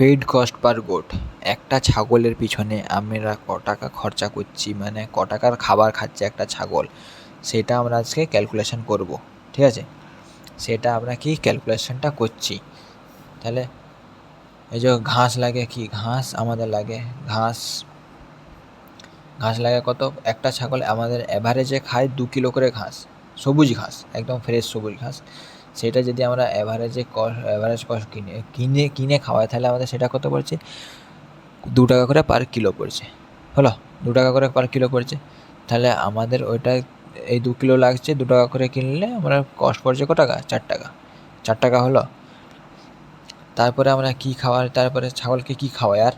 Feed cost per goat. একটা ছাগলের পিছনে আমরা ক টাকা খরচা করছি মানে ক টাকার খাবার খাচ্ছে একটা ছাগল। সেটা আমরা আজকে ক্যালকুলেশন করব, ঠিক আছে? সেটা আমরা কি ক্যালকুলেশনটা করছি? তাহলে এই যে ঘাস লাগে কি? ঘাস আমাদের লাগে, ঘাস ঘাস লাগে কত? একটা ছাগল আমাদের অ্যাভারেজে খায় দু কিলো করে ঘাস, সবুজ ঘাস, একদম ফ্রেশ সবুজ ঘাস। সেটা যদি আমরা অ্যাভারেজে অ্যাভারেজ কস্ট কিনে কিনে কিনে খাওয়াই, তাহলে আমাদের সেটা কত পড়ছে? দু টাকা করে পার কিলো পড়ছে। হলো? দু টাকা করে পার কিলো পড়ছে। তাহলে আমাদের ওইটা, এই দু কিলো লাগছে, দু টাকা করে কিনলে আমরা কস্ট পড়ছে ক টাকা? চার টাকা। চার টাকা হলো? তারপরে আমরা কী খাওয়াই? তারপরে ছাগলকে কী খাওয়াই? আর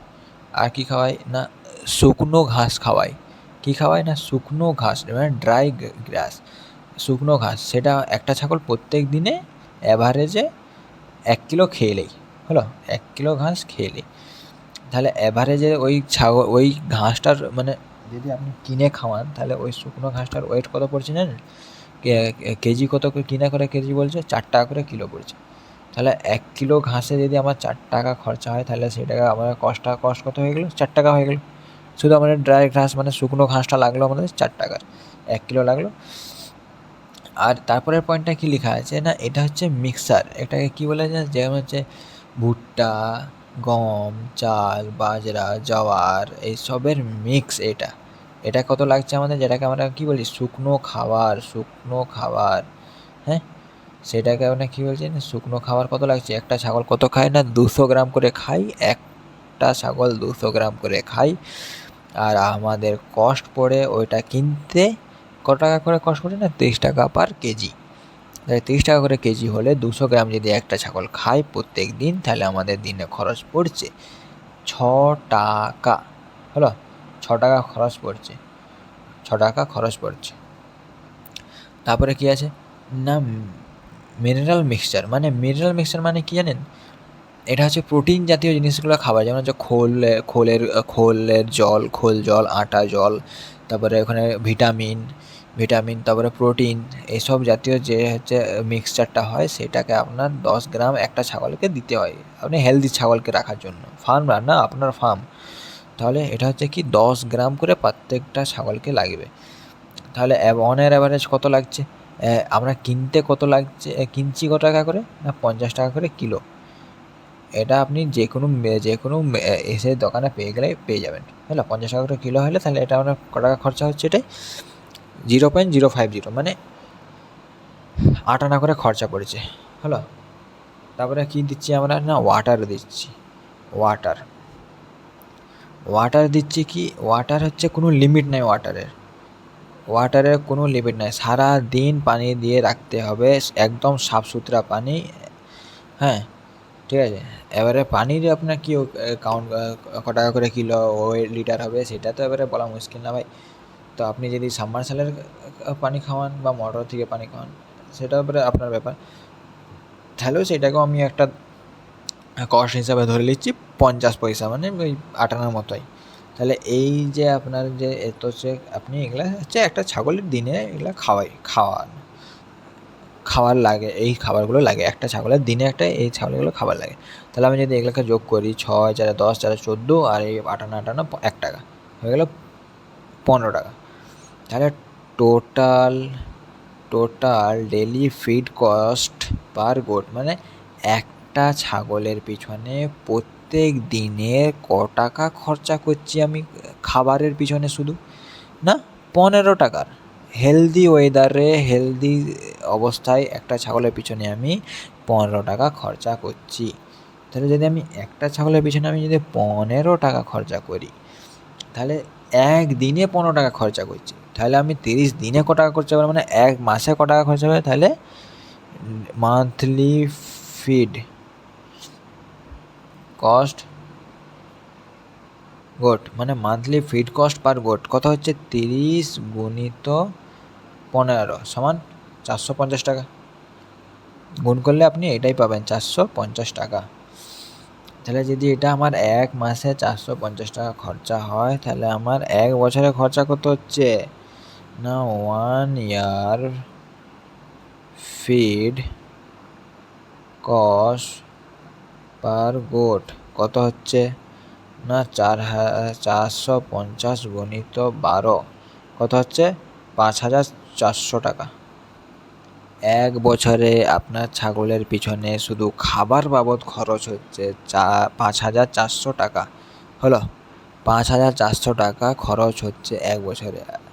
আর কী খাওয়াই? না, শুকনো ঘাস খাওয়াই। কী খাওয়াই? না, শুকনো ঘাস মানে ড্রাই গ্রাস শুকনো ঘাস। সেটা একটা ছাগল প্রত্যেক দিনে অ্যাভারেজে এক কিলো খেলেই হলো? এক কিলো ঘাস খেলেই তাহলে অ্যাভারেজে ওই ছাগল ওই ঘাসটার মানে যদি আপনি কিনে খাওয়ান, তাহলে ওই শুকনো ঘাসটার ওয়েট কত পড়ছে জানেন? কেজি কত করে কিনা করে কেজি বলছে? চার টাকা করে কিলো পড়ছে। তাহলে এক কিলো ঘাসে যদি আমার চার টাকা খরচা হয়, তাহলে সেই টাকা আমার কস্টটা কস্ট কত হয়ে গেলো? চার টাকা হয়ে গেলো। শুধু আমাদের ড্রাই ঘাস মানে শুকনো ঘাসটা লাগল আমাদের চার টাকার। এক কিলো লাগল। আর তারপরের পয়েন্টটা কী লেখা আছে? না, এটা হচ্ছে মিক্সার এটাকে কী বলে যায় যেমন হচ্ছে ভুট্টা, গম, চাল, বাজরা জওয়ার এইসবের মিক্স এটা। এটা কত লাগছে আমাদের? যেটাকে আমরা কী বলি? শুকনো খাবার শুকনো খাবার। হ্যাঁ? সেটাকে আমরা কী বলছি? না, শুকনো খাবার কত লাগছে? একটা ছাগল কত খায় না? দুশো গ্রাম করে খাই। একটা ছাগল দুশো গ্রাম করে খাই। আর আমাদের কস্ট পড়ে ওইটা কিনতে কত টাকা করে কস্ট পড়ে না? তিরিশ টাকা পার কেজি। তাহলে তিরিশ টাকা করে কেজি হলে দুশো গ্রাম যদি একটা ছাগল খায় প্রত্যেক দিন, তাহলে আমাদের দিনে খরচ পড়ছে ছ টাকা। হলো? ছ টাকা খরচ পড়ছে। ছ টাকা খরচ পড়ছে। তারপরে কী আছে? না মিনারেল মিক্সচার মানে মিনারেল মিক্সচার মানে কী জানেন? এটা হচ্ছে প্রোটিন জাতীয় জিনিসগুলো খাবার যেমন হচ্ছে খোল, খোলের খোলের জল, খোল জল, আটা জল, তারপরে ওখানে ভিটামিন ভিটামিন, তারপরে প্রোটিন, এসব জাতীয় যে হচ্ছে মিক্সচারটা হয়, সেটাকে আপনার দশ গ্রাম একটা ছাগলকে দিতে হয়। আপনি হেলদি ছাগলকে রাখার জন্য। ফার্ম না আপনার ফার্ম তাহলে এটা হচ্ছে কি, দশ গ্রাম করে প্রত্যেকটা ছাগলকে লাগবে। তাহলে অনের অ্যাভারেজ কত লাগছে? আমরা কিনতে কত লাগছে? কিনছি কত টাকা করে? না, পঞ্চাশ টাকা করে কিলো। এটা আপনি যে কোনো যে কোনো এসে দোকানে পেয়ে গেলে পেয়ে যাবেন। হ্যাঁ পঞ্চাশ টাকা করে কিলো হলে তাহলে এটা আপনার ক টাকা খরচা হচ্ছে এটাই? Zero point zero five zero মানে আট আনা করে খরচা পড়েছে, হলো? তারপরে কী দিচ্ছি আমরা? না ওয়াটার দিচ্ছি ওয়াটার ওয়াটার দিচ্ছি কি? ওয়াটার হচ্ছে কোনো লিমিট নেই ওয়াটারের ওয়াটারের কোনো লিমিট নেই। সারা দিন পানি দিয়ে রাখতে হবে, একদম সাফ সুতরা পানি হ্যাঁ? ঠিক আছে? এবারে পানির আপনার কী কাউন্ট ক টাকা করে কিলো ওই লিটার হবে, সেটা তো এবারে বলা মুশকিল না ভাই। তো আপনি যদি সাবমার্সালের পানি খাওয়ান বা মোটর থেকে পানি খাওয়ান, সেটা এবারে আপনার ব্যাপার। তাহলেও সেটাকেও আমি একটা কস্ট হিসাবে ধরে নিচ্ছি পঞ্চাশ পয়সা মানে ওই আটানার মতোই। তাহলে এই যে আপনার যে এত হচ্ছে আপনি এগুলা হচ্ছে একটা ছাগলের দিনে এগুলা খাওয়াই, খাওয়ান। খাবার লাগে, এই খাবারগুলো লাগে, একটা ছাগলের দিনে একটা এই ছাগলগুলো খাবার লাগে। তাহলে আমি যদি এগুলোকে যোগ করি ছয়, চারে দশ, চারে চোদ্দ, আর এই আটানা আটানা এক টাকা, হয়ে গেল পনেরো টাকা। তাহলে total total daily feed cost per goat মানে একটা ছাগলের পিছনে প্রত্যেক দিনে ক টাকা খরচা করছি আমি খাবারের পিছনে শুধু, না? পনেরো টাকার। হেলদি ওয়েদারে হেলদি অবস্থায় একটা ছাগলের পিছনে আমি পনেরো টাকা খরচা করছি। তাহলে যদি আমি একটা ছাগলের পিছনে আমি যদি পনেরো টাকা খরচা করি, তাহলে একদিনে পনেরো টাকা খরচা করছি। তাহলে আমি তিরিশ দিনে ক টাকা খরচা করব মানে এক মাসে ক টাকা খরচা হবে? তাহলে মান্থলি ফিড কস্ট গোট মানে monthly feed cost per goat কত হচ্ছে? তিরিশ গুণিত পনেরো সমান চারশো পঞ্চাশ টাকা। গুণ করলে আপনি এটাই পাবেন চারশো পঞ্চাশ টাকা। তাহলে যদি এটা আমার এক মাসে চারশো পঞ্চাশ টাকা খরচা হয়, তাহলে আমার এক বছরে খরচা কত হচ্ছে? না one year feed cost per goat কত হচ্ছে? না, চার চারশো পঞ্চাশ গণিত বারো কত হচ্ছে? পাঁচ হাজার চারশো টাকা। এক বছরে আপনার ছাগলের পিছনে শুধু খাবার বাবদ খরচ হচ্ছে চা, পাঁচ হাজার চারশো টাকা। হলো, পাঁচ হাজার চারশো টাকা খরচ হচ্ছে এক বছরে।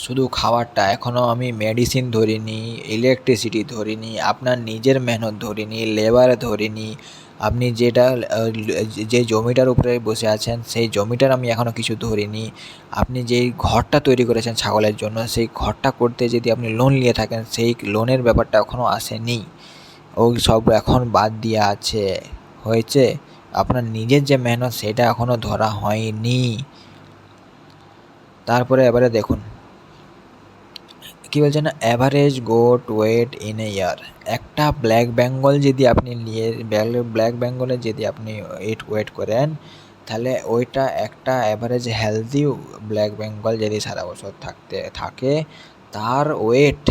শুধু খাবারটা এখনও আমি মেডিসিন ধরিনি ইলেকট্রিসিটি ধরিনি, আপনার নিজের মেহনত ধরিনি লেবার ধরিনি, আপনি যেটা, যে জমিটার উপরে বসে আছেন, সেই জমিটার আমি এখনও কিছু ধরিনি। আপনি যেই ঘরটা তৈরি করেছেন ছাগলের জন্য, সেই ঘরটা করতে যদি আপনি লোন নিয়ে থাকেন, সেই লোনের ব্যাপারটা এখনও আসেনি। ওই সব এখন বাদ দিয়ে আছে। হয়েছে? আপনার নিজের যে মেহনত, সেটা এখনও ধরা হয়নি। তারপরে এবারে দেখুন কী বলছে না average goat weight in a year একটা ব্ল্যাক বেঙ্গল যদি আপনি নিয়ে ব্ল্যাক বেঙ্গলে যদি আপনি ওয়েট ওয়েট করেন, তাহলে ওইটা একটা অ্যাভারেজ হেলদি ব্ল্যাক বেঙ্গল যদি সারা বছর থাকতে, থাকে, তার ওয়েট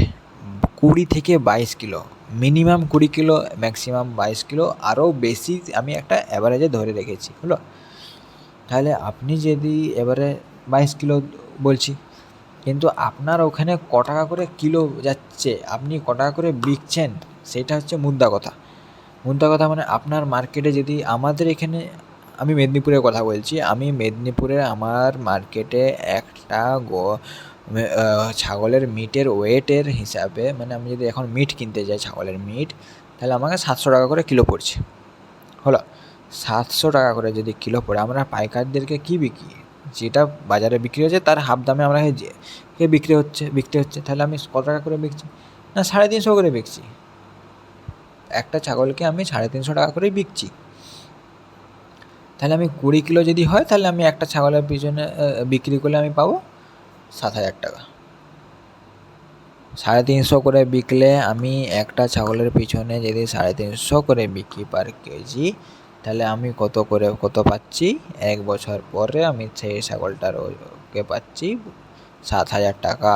কুড়ি থেকে বাইশ কিলো মিনিমাম কুড়ি কিলো ম্যাক্সিমাম বাইশ কিলো, আরও বেশি আমি একটা অ্যাভারেজে ধরে রেখেছি, হলো। তাহলে আপনি যদি এবারে বাইশ কিলো বলছি কিন্তু আপনার ওখানে ক টাকা করে কিলো যাচ্ছে, আপনি ক টাকা করে বিকছেন, সেটা হচ্ছে মুদ্রা কথা। মুদ্রা কথা মানে আপনার মার্কেটে যদি আমাদের এখানে, আমি মেদিনীপুরের কথা বলছি, আমি মেদিনীপুরে আমার মার্কেটে একটা গো ছাগলের মিটের ওয়েটের হিসাবে মানে আমি যদি এখন মিট কিনতে যাই ছাগলের মিট তাহলে আমাকে সাতশো টাকা করে কিলো পড়ছে। হলো, সাতশো টাকা করে যদি কিলো পড়ে, আমরা পাইকারদেরকে কী বিকি? যেটা বাজারে বিক্রি হচ্ছে তার হাফ দামে আমরা কে বিক্রি হচ্ছে বিক্রি হচ্ছে। তাহলে আমি কত টাকা করে বিকছি? না, সাড়ে তিনশো করে বিকছি। একটা ছাগলকে আমি সাড়ে তিনশো টাকা করেই বিকছি। তাহলে আমি কুড়ি কিলো যদি হয়, তাহলে আমি একটা ছাগলের পিছনে বিক্রি করলে আমি পাবো সাত হাজার টাকা। সাড়ে তিনশো করে বিকলে আমি একটা ছাগলের পিছনে যদি সাড়ে তিনশো করে বিকি পার কেজি তাহলে আমি কত করে, কত পাচ্ছি? এক বছর পরে আমি সেই ছাগলটার ওকে পাচ্ছি সাত হাজার টাকা।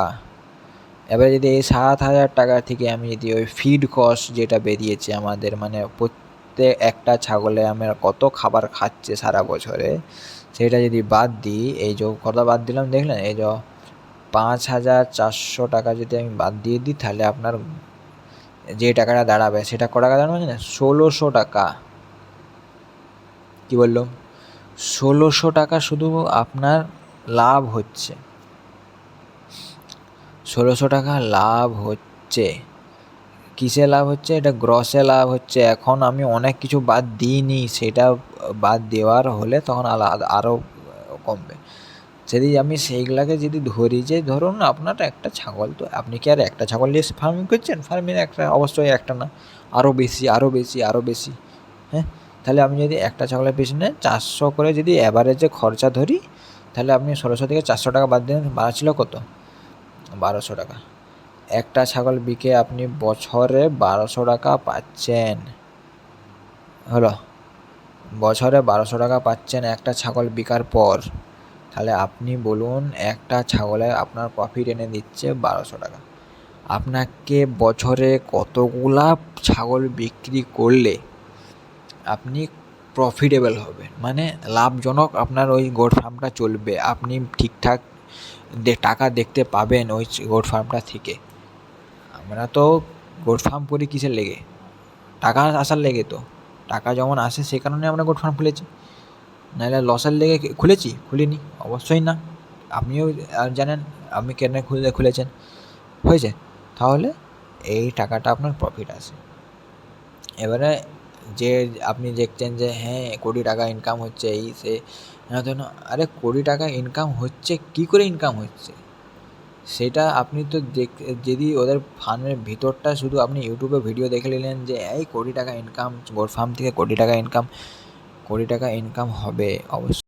এবার যদি এই সাত হাজার টাকা থেকে আমি যদি ওই ফিড কস্ট যেটা বেরিয়েছে আমাদের মানে প্রত্যেক একটা ছাগলে আমরা কত খাবার খাচ্ছে সারা বছরে, সেটা যদি বাদ দিই, এই যে কত বাদ দিলাম, দেখলেন? এই যে পাঁচ হাজার চারশো টাকা যদি আমি বাদ দিয়ে দিই, তাহলে আপনার যে টাকাটা দাঁড়াবে, সেটা ক টাকা দাঁড়াবে? না ষোলোশো টাকা। কী বলল? ষোলোশো টাকা শুধু আপনার লাভ হচ্ছে। ষোলোশো টাকা লাভ হচ্ছে। কিসে লাভ হচ্ছে? এটা গ্রসে লাভ হচ্ছে। এখন আমি অনেক কিছু বাদ দিইনি, সেটা বাদ দেওয়ার হলে তখন আলাদা আরও কমবে। যদি আমি সেইগুলাকে যদি ধরি যে, ধরুন আপনার একটা ছাগল তো আপনি কি আর একটা ছাগল নিয়ে ফার্মিং করছেন? ফার্মিং একটা অবশ্যই একটা না। আরও বেশি আরও বেশি আরও বেশি হ্যাঁ? তাহলে আমি যদি একটা ছাগলের পিছনে চারশো করে যদি অ্যাভারেজে খরচা ধরি, তাহলে আপনি ষোলোশো থেকে চারশো টাকা বাদ দিন ছিল কত? বারোশো টাকা। একটা ছাগল বিকে আপনি বছরে বারোশো টাকা পাচ্ছেন। হলো? বছরে বারোশো টাকা পাচ্ছেন একটা ছাগল বিকার পর। তাহলে আপনি বলুন, একটা ছাগলে আপনার প্রফিট এনে দিচ্ছে বারোশো টাকা। আপনাকে বছরে কতগুলা ছাগল বিক্রি করলে আপনি প্রফিটেবল হবেন। মানে লাভজনক আপনার ওই গোট ফার্মটা চলবে। আপনি ঠিকঠাক টাকা দেখতে পাবেন ওই গোট ফার্মটা থেকে। আমরা তো গোট ফার্ম করি কিসের লেগে? টাকা আসার লেগে তো। টাকা যেমন আসে সে কারণে আমরা গোট ফার্ম খুলেছি। নাহলে লসের লেগে খুলেছি? খুলিনি। অবশ্যই না। আপনিও জানেন, আপনি কেন খুলে, খুলেছেন? হয়েছে। তাহলে এই টাকাটা আপনার প্রফিট আসে। এবারে যে আপনি দেখছেন যে হ্যাঁ কোটি টাকা ইনকাম হচ্ছে এই, সে, না, তো আরে কোটি টাকা ইনকাম হচ্ছে, কী করে ইনকাম হচ্ছে? সেটা আপনি তো দেখ, যদি ওদের ফার্মের ভিতরটা শুধু আপনি ইউটিউবে ভিডিও দেখে নিলেন যে, এই কোটি টাকা ইনকাম গোট ফার্ম থেকে কোটি টাকা ইনকাম কোটি টাকা ইনকাম হবে, অবশ্যই।